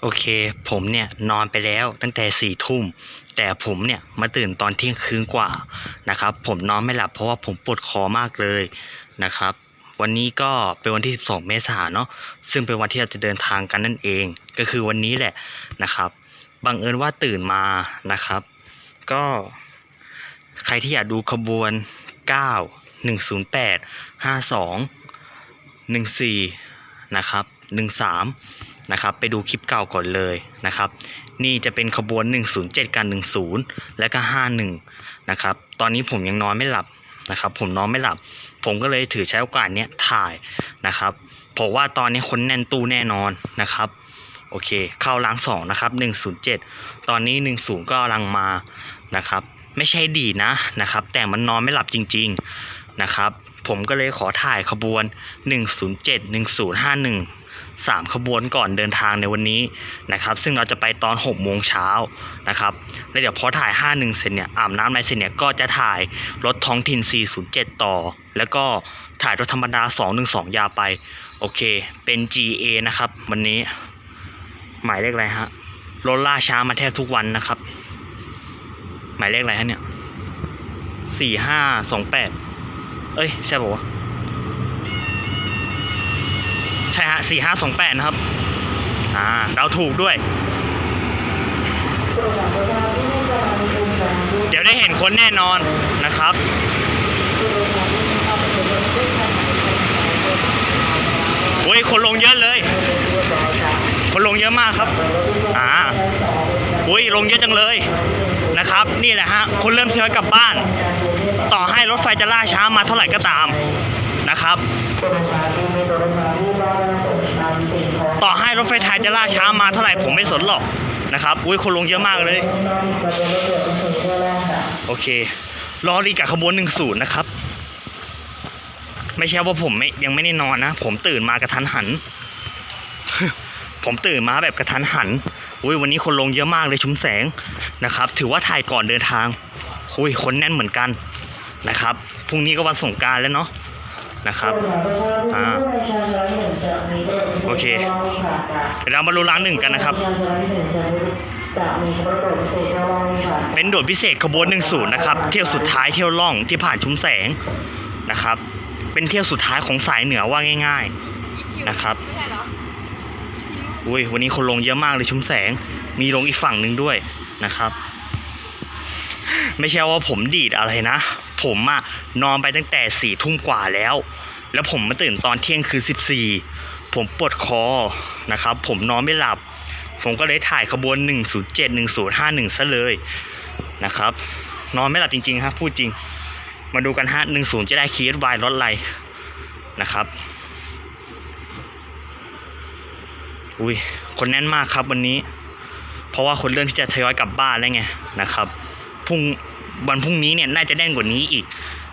โอเค ผมเนี่ยนอนไปแล้วตั้งแต่สี่ทุ่ม แต่ผมเนี่ยมาตื่นตอนเที่ยงคืนกว่านะครับ ผมนอนไม่หลับเพราะว่าผมปวดคอมากเลยนะครับ วันนี้ก็เป็นวันที่ 12 เมษายนเนาะซึ่งเป็นวันที่เราจะเดินทางกันนั่นเอง ก็คือวันนี้แหละนะครับบังเอิญว่าตื่นมานะครับ ก็ใครที่อยากดูขบวน 9 108 52 14 นะครับ 13 นะครับไปดูคลิปเก่าก่อนเลยนะครับ นี่จะเป็นขบวน 107กัน10 และก็ 51 นะครับ ตอนนี้ผมยังนอนไม่หลับนะครับ ผมนอนไม่หลับ ผมก็เลยถือใช้โอกาสเนี้ยถ่ายนะครับเพราะว่าตอนนี้คนแน่นตู้แน่นอนนะครับโอเค เข้าล้างสองนะครับ107 ตอนนี้ 10 ก็กำลังมานะครับ ไม่ใช่ดีนะนะครับ แต่มันนอนไม่หลับจริง ๆนะครับ ผมก็เลยขอถ่ายขบวน 107 1051 3 ขบวนก่อนเดินทางในวันนี้นะครับ ซึ่งเราจะไปตอน6โมงเช้านะครับแล้วเดี๋ยวพอถ่าย 51 เสร็จเนี่ยอาบน้ำในเสร็จเนี่ยก็จะถ่ายรถท้องถิ่น 407 ต่อ แล้วก็ถ่ายรถธรรมดา 212 ยาไป โอเค เป็น GA นะครับ วันนี้ หมายเลขอะไรฮะรถล่าช้ามาแทบทุกวันนะครับ หมายเลขอะไรฮะเนี่ยสี่ห้าสองแปดเอ้ย ใช่ป่าวะ ใช่ฮะสี่ห้าสองแปดนะครับ อ่าเราถูกด้วย เดี๋ยวได้เห็นคนแน่นอนนะครับ โอ้ย คนลงเยอะเลย คนลงเยอะมากครับ อ่าอุ้ยลงเยอะจังเลยนะครับ นี่แหละฮะ คนเริ่มทยอยกลับบ้าน ต่อให้รถไฟจะล่าช้ามาเท่าไหร่ก็ตาม นะครับ ต่อให้รถไฟไทยจะล่าช้ามาเท่าไหร่ผมไม่สนหรอกนะครับ อุ้ยคนลงเยอะมากเลย โอเครอรีกับขบวนหนึ่งศูนย์นะครับ ไม่ใช่ว่าผมไม่ยังไม่ได้นอนนะ ผมตื่นมากระทันหัน ผมตื่นมาแบบกระทันหันอุ้ยวันนี้คนลงเยอะมากเลยชุมแสงนะครับ ถือว่าถ่ายก่อนเดินทางคุยคนแน่นเหมือนกันนะครับ พรุ่งนี้ก็วันสงกรารแล้วเนาะ นะครับอ่าโอเคเดี๋ยวเรามารู้ร้านหนึ่งกันนะครับ เป็นด่วนพิเศษขบวนหนึ่งศูนย์นะครับ เที่ยวสุดท้ายเที่ยวล่องที่ผ่านชุมแสงนะครับ เป็นเที่ยวสุดท้ายของสายเหนือว่าง่าย ๆนะครับอุ้ยวันนี้คนลงเยอะมากเลยชุมแสง มีลงอีกฝั่งหนึ่งด้วยนะครับ ไม่ใช่ว่าผมดีดอะไรนะ ผมอะนอนไปตั้งแต่สี่ทุ่มกว่าแล้ว แล้วผมมาตื่นตอนเที่ยงคือสิบสี่ผมปวดคอนะครับ ผมนอนไม่หลับ ผมก็เลยถ่ายขบวน 107 1051ซะเลยนะครับ นอนไม่หลับจริงๆครับพูดจริง มาดูกันฮะ10 จะได้คีย์วายรถอะไรนะครับ อุ้ยคนแน่นมากครับวันนี้ เพราะว่าคนเริ่มที่จะทยอยกลับบ้านแล้วไงนะครับพรุ่ง วันพรุ่งนี้เนี่ยน่าจะแน่นกว่านี้อีก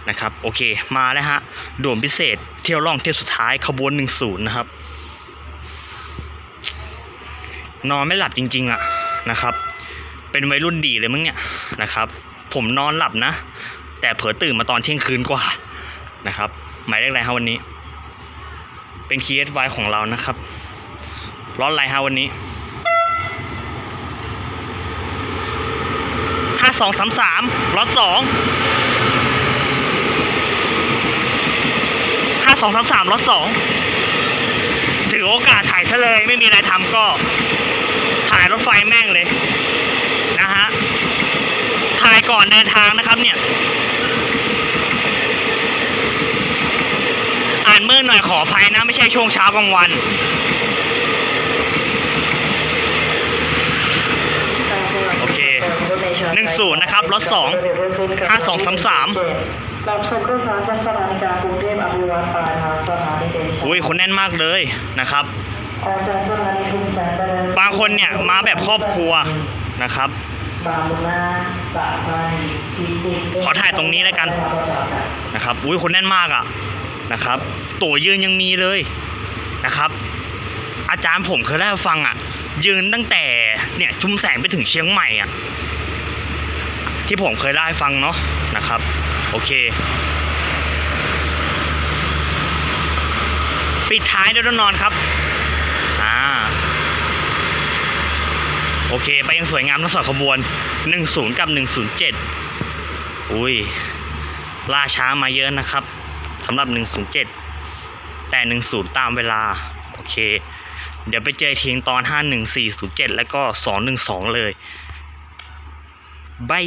นะครับโอเคมาแล้วฮะด่วนพิเศษเที่ยวล่องเที่ยวสุดท้ายขบวน10นะครับ นอนไม่หลับจริง ๆอะนะครับ เป็นวัยรุ่นดีเลยมึงเนี่ยนะครับ ผมนอนหลับนะ แต่เผลอตื่นมาตอนเที่ยงคืนกว่านะครับ หมายเลขอะไรฮะวันนี้ เป็นคีย์ไวของเรานะครับร้อนไรฮะวันนี้ห้า สองสามสามร้อนสองห้าสองสามสามร้อนสองถือโอกาสถ่ายซะเลยไม่มีอะไรทำก็ถ่ายรถไฟแม่งเลยนะฮะถ่ายก่อนเดินทางนะครับเนี่ย อ่านมือหน่อยขออภัยนะ ไม่ใช่ช่วงเช้ากลางวัน โอเคหนึ่ง ศูนย์นะครับรถสองห้าสองสามสามรับส่งข้าวสารจากสถานีกลางกรุงเทพอภิวัตปลายทางสถานีเดชอุ้ยคนแน่นมากเลยนะครับออกจากสถานีชุมแสงไปเลยบางคนเนี่ยมาแบบครอบครัวนะครับบางบุญนาปากมาทีทีขอถ่ายตรงนี้แล้วกันนะครับ อุ้ยคนแน่นมากอะ่ะนะครับ ตั๋วยืนยังมีเลยนะครับ อาจารย์ผมเคยได้ฟังอะ่ะ ยืนตั้งแต่เนี่ยชุมแสงไปถึงเชียงใหม่อะ่ะ ที่ผมเคยได้ฟังเนาะนะครับ โอเค ปิดท้ายด้วยรถนอนครับอ่าโอเค ไปยังสวยงามทั้งสองขบวน 10 กับ 107 อุ้ยล่าช้ามาเยอะนะครับสำหรับ 107 แต่ 10 ตามเวลา โอเค เดี๋ยวไปเจอทีงตอน 51407 แล้วก็ 212 เลยบาย